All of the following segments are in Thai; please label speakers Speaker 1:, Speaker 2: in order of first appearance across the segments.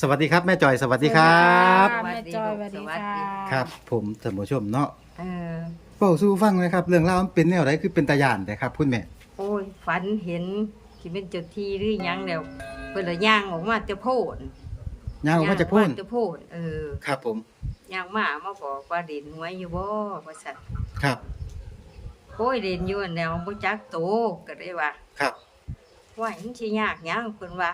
Speaker 1: สวัสดีครับแม่จอยสวัสดีครับ
Speaker 2: สวัสดีครับแม่จอยสวัสดีค่ะ
Speaker 1: ครับ ผมท่านผู้ชมเนาะ
Speaker 2: เออ
Speaker 1: เป้าสู้ฟังเลยครับ เรื่องราวมันเป็นแนวไหนคือเป็นตาย่านแต่ครับคุณแม่
Speaker 2: โอ้ยฝันเห็นที่เป็นเจ้าที่หรือหยังแล้วเพิ่นละย่างออกมาจะโพด
Speaker 1: ย่างออกมาจากพุ่น
Speaker 2: จะโพดเออ
Speaker 1: ครับผม
Speaker 2: ย่างมามาบอกว่าเด่นหวยอยู่บ่ว่าซั่น
Speaker 1: ครับ
Speaker 2: โอ้ยเด่นอยู่อันแล้วบ่จักโตก็ได้ว่า
Speaker 1: ครับ
Speaker 2: ว่ามันสิยากหยังเพิ่นว่า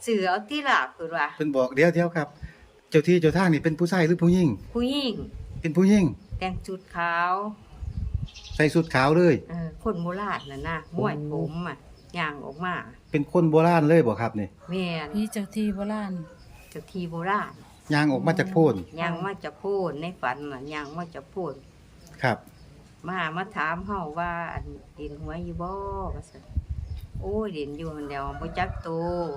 Speaker 2: ก็ซื้อเอาติล่ะเพิ่นว่า
Speaker 1: เพิ่นบอกเดี๋ยวเดี๋ยวครับ เจ้าที่เจ้าทางนี่เป็นผู้ชายหรือผู้หญิง
Speaker 2: ผู้หญิง
Speaker 1: เป็นผู้หญิง
Speaker 2: แต่งชุดขาว
Speaker 1: ใส่สุดขาวเลย
Speaker 2: เออคนโบราณน่ะนะม้วยผมอะย่างออกมา
Speaker 1: เป็นคนโบราณเลยบ่ครับนี่
Speaker 2: แม่น
Speaker 3: พี่เจ้าที่โบราณ
Speaker 2: เจ้าที่โบราณ
Speaker 1: ย่างออกมาจากพุ่น
Speaker 2: ยังมาจะพูดในฝันน่ะยังมาจะพูด
Speaker 1: ครับ
Speaker 2: มามาถามเฮาว่าอันเดินหัวอยู่บ่ว่าซั่น โอ้ยเดินอยู่หั่นแหล้วบ่จักโต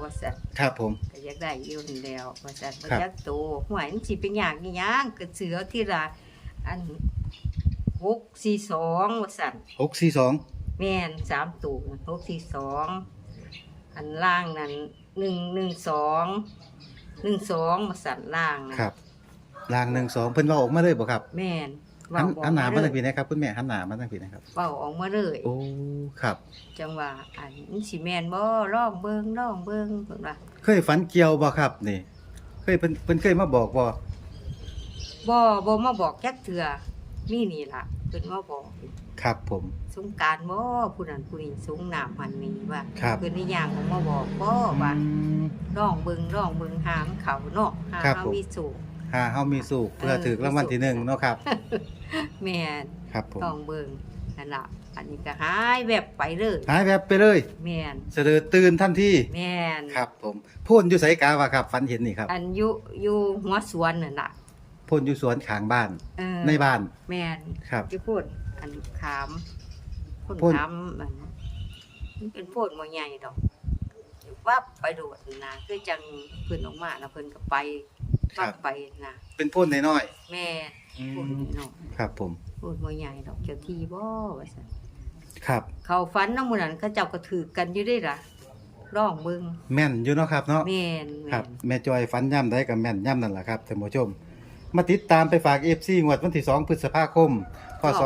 Speaker 2: ว่าซั่น
Speaker 1: ครับผม
Speaker 2: ก็อยากได้อยู่หั่นแหล้วว่าซั่นบ่
Speaker 1: ครับ
Speaker 2: จักโตหวยมันสิเป็นหยังอีหยังก็เสือที่ละอัน642ว่าซั่น
Speaker 1: หกสี่สอง
Speaker 2: แม่น3ตัว642อันล่างนั้น112 12ว่าซั่นล่างนะครับ
Speaker 1: ลางหนึ่งสองเพิ่นเว่าออกมาเลยบ่ครับ
Speaker 2: แม่น
Speaker 1: หัน
Speaker 2: เว้
Speaker 1: หันหน้ามา
Speaker 2: เล
Speaker 1: ทายงพี่นะครับคุณแม่หันหน้ามาทางพี่นะครับ
Speaker 2: เว้าออกมาเลย
Speaker 1: โอ้ครับ
Speaker 2: จังว่าอันนี้สิแม่นบ่ลองเบิ่งลองเบิ่งเพิ่นว่า
Speaker 1: เคยฝันเกี่ยวบ่ครับนี่ เคยเพิ่นเพิ่นเคยมาบอกบ่
Speaker 2: บ่บ่มาบอกจักเทื่อมีนี่ล่ะเพิ่นมาบอก
Speaker 1: ครับผม
Speaker 2: สงกรารบ่ผู้นั้นผู้นี้สงน้ำมันนี้ว่า
Speaker 1: ครับ
Speaker 2: เพิ่นนี่ย่างออกมาบอกบ่ว่า
Speaker 1: อืม
Speaker 2: ลองเบิ่งลองเบิ่งหามเขาเนาะหา
Speaker 1: ครับ
Speaker 2: เฮา
Speaker 1: ผม
Speaker 2: มีสุข
Speaker 1: หาเฮามีสุขเพื่อ
Speaker 2: เออ
Speaker 1: ถือรางวัลที่หนึ่งเนาะครับ
Speaker 2: แม่น
Speaker 1: ครับผม
Speaker 2: ลองเบิ่งนั่นล่ะอันนี้ก็หายแวบไปเลย
Speaker 1: หายแบบไปเลย
Speaker 2: แม่น
Speaker 1: เสดอตื่นทันที
Speaker 2: แม่น
Speaker 1: ครับผมพ่นอยู่ไสกาวะครับฝันเห็นนี่ครับ
Speaker 2: อันอยู่อยู่หัวสวนนั่นน่ะ
Speaker 1: พ่นอยู่สวนข้างบ้าน
Speaker 2: เออ
Speaker 1: ในบ้าน
Speaker 2: แม่น
Speaker 1: ครับ
Speaker 2: จะพูดอันขามพ่น
Speaker 1: พ่น
Speaker 2: ขามมันมันเป็นโพ่นบ่ใหญ่ดอกวับไปโดดนะคือจังเพิ่นออกมาแล้วเพิ่นก็ไป
Speaker 1: ครั
Speaker 2: วั
Speaker 1: บบ
Speaker 2: ไปนะ
Speaker 1: เป็นพ่นน้อย
Speaker 2: แม่
Speaker 1: ๆอื
Speaker 2: พูด
Speaker 1: ม
Speaker 2: เนาะ
Speaker 1: ครับ ผม
Speaker 2: พูดบ่ใหญ่ดอกเจ้าที่บ่ว่าซั่น
Speaker 1: ครับ
Speaker 2: เขาฝันนำหมู่นั้นเขาเจ้าก็ถือกันอยู่ได้ล่ะร้องเบิ่ง
Speaker 1: แม่นอยู่เนาะครับเนาะ
Speaker 2: แม่น
Speaker 1: ครับ
Speaker 2: แม่น
Speaker 1: แม่จอยฝันย่ำได้กับแม่นย่ำนั่นแหละครับท่านผู้ชม มาติดตามไปฝาก FC งวดวันที่ 2 พฤษภาคม พศ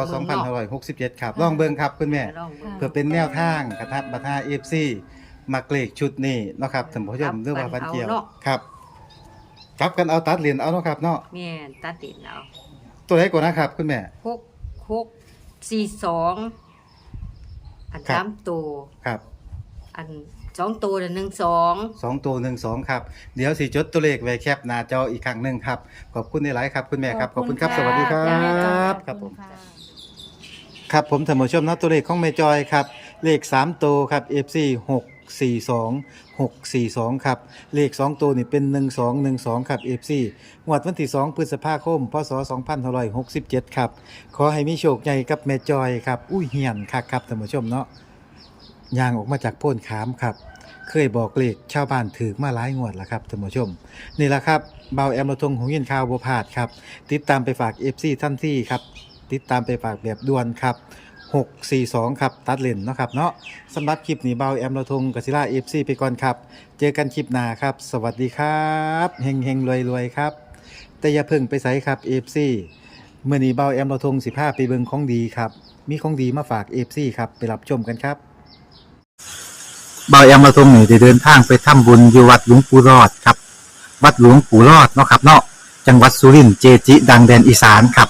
Speaker 1: 2567 ครับลองเบิ่งครับคุณแม่
Speaker 2: ร้องเบิ่ง
Speaker 1: เพื่อเป็นแนวทางกระทับบัตร FC มาเกลกชุดนี้เนาะครับท่านผู้ชมเรื่องว่าฟันเกี่ยวครับ ครับกันเอาตัดเหรียญเอาเนาะครับเนาะ
Speaker 2: แม่นตัดติดเอา
Speaker 1: ตัวไหนก่อนนะครับ คุณแม่
Speaker 2: หกหกสี่สองอัน
Speaker 1: ครับ
Speaker 2: สามตัว
Speaker 1: ครับ
Speaker 2: อันสองตัวน่ะหนึ่งสอง
Speaker 1: สองตัวหนึ่งสองครับ เดี๋ยวสิจดตัวเลขไว้แคปหน้าจออีกครั้งหนึ่งครับ ขอบคุณในหลายๆครับคุณแม่ครับ ขอบคุณครับ สวัสดีครั
Speaker 2: จ้า
Speaker 1: บครับผมครับผมท่านผู้ชมนะตัวเลขของแม่จอยครับ เลข 3 ตัวครับ FC 642 642 ครับ เลข 2 ตัวนี่เป็น 1212 ครับ FC งวดวันที่ 2 พฤษภาคม พศ 2567 ครับ ขอให้มีโชคใหญ่กับแม่จอยครับ อุ้ยเหียนคักครับท่านผู้ชมเนาะย่างออกมาจากโพ้นขามครับ เคยบอกเลขชาวบ้านถือมาหลายงวดแล้วครับท่านผู้ชม นี่แหละครับเบาแอมระทงหงยินข่าวบัวพาดครับ ติดตามไปฝาก FC ท่านที่ครับ ติดตามไปฝากแบบด่วนครับ 642 ครับ ตัดเลนเนาะครับเนาะสำหรับคลิปนี้เบาแอมระทงกศิลา FC ไปก่อนครับ เจอกันคลิปหน้าครับ สวัสดีครับเฮงเฮงรวยรวยครับ แต่อย่าเพิ่งไปใส่ครับ FC เมื่อนี้เบาแอมระทง15ไปเบิงของดีครับ มีของดีมาฝาก FC ครับ ไปรับชมกันครับเบาแอมระทงนี่ได้เดินทางไปทำบุญอยู่วัดหลวงปู่รอดครับ วัดหลวงปู่รอดเนาะครับเนาะจังหวัดสุรินทร์เจจิ ดังแดนอีสานครับ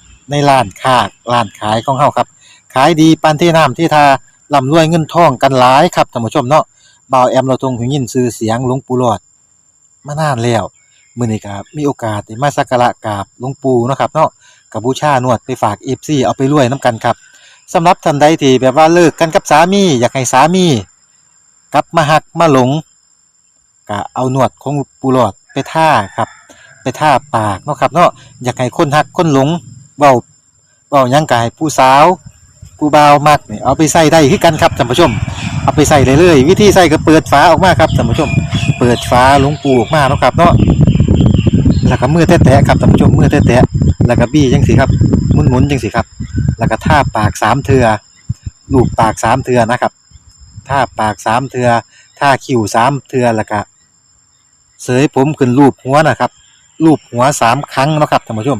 Speaker 4: ในร้านค้าร้านขายของเฮาครับ ขายดีปานที่น้ำที่ทาร่ำรวยเงินทองกันหลายครับท่านผู้ชมเนาะบ่าวแอมเราทรงหูยินชื่อเสียงหลวงปู่หลอดมานานแล้วมื้อนี้ก็มีโอกาสได้มาสักการะกราบหลวงปู่เนาะครับเนาะกับบูชานวดไปฝาก FC เอาไปรวยนํกันครับสำหรับท่านใดที่แบบว่าเลิกกันกับสามี อยากให้สามีกลับมาหักมาหลงก็เอาหนวดของปูหลอดไปท่าครับ ไปท่าปากเนาะครับเนาะอยากให้คนหักคนหลง เบาเบาหยังกายผู้สาวผู้บ่าวมักนี่เอาไปใส่ได้คือกันครับท่านผู้ชม เอาไปใส่ได้เลยวิธีใส่ก็เปิดฝาออกมาครับท่านผู้ชม เปิดฝาหลวงปูออกมาเนาะครับเนาะแล้วก็มือแตะๆครับท่านผู้ชมมือแตะๆแล้วก็บี้จังสิครับหมุนๆจังสิครับ แล้วก็ท่าปากสามเทือลูบปากสามเทือนะครับท่าปากสามเทือท่าคิ้วสามเทือแล้วก็เสยผมขึ้นรูปหัวนะครับรูปหัวสามครั้งนะครับท่านผู้ชม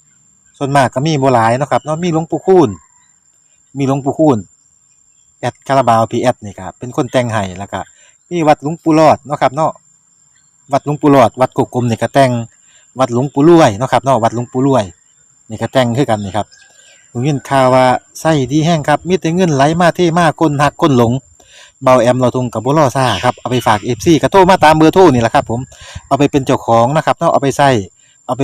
Speaker 4: ส่วนมากก็มีโบหลายเนาะครับเนาะมีหลวงปู่คูณมีหลวงปู่คูณแอดคาราบาวพีแอดนี่ครับเป็นคนแต่งให้แล้วก็มีวัดหลวงปู่รอดเนาะครับเนาะวัดหลวงปู่รอด วัดกกกลมนี่ก็แต่งวัดหลวงปู่รวยเนาะครับเนาะวัดหลวงปู่รวยนี่ก็แต่งคือกันนี่ครับผมยินข่าวว่าไส้ดีแห้งครับมีแต่เงินไหลมาเทมาคนหักคนหลงเบาแอมเราทุงกับบุรอซ่าครับเอาไปฝากเอฟซีกระโทรมาตามเบอร์โทรนี่แหละครับผมเอาไปเป็นเจ้าของนะครับเนาะเอาไปใส่เอาไป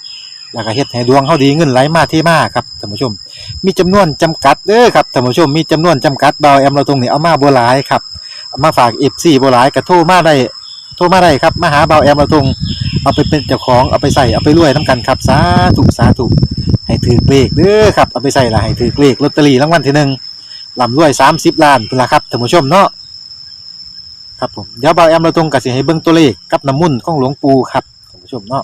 Speaker 4: แล้วก็เฮ็ดให้ดวงเฮาดีเงินไหลมาที่มาครับท่านผู้ชม มีจำนวนจำกัดเด้อครับท่านผู้ชมมีจำนวนจำกัดเบาแอมเราตรงนี้เอามาบ่หลายครับเอามาฝาก FC บ่หลายก็โทรมาได้โทรมาได้ครับมาหาเบาแอมเราตรงเอาไปเป็นเจ้าของเอาไปใส่เอาไปรวยนํกันครับสาธุสาธุให้ถือเลขเด้อครับเอาไปใส่ละให้ถือเลขลอตเตอรี่รางวัลที่หนึ่งลำรวย 30 ล้านพุ่นละครับท่านผู้ชมเนาะครับผมเดี๋ยวเบาแอมเราตรงกับสิให้เบิ่งตัวเลขกับน้ำมุ่นของหลวงปู่ครับท่านผู้ชมเนาะ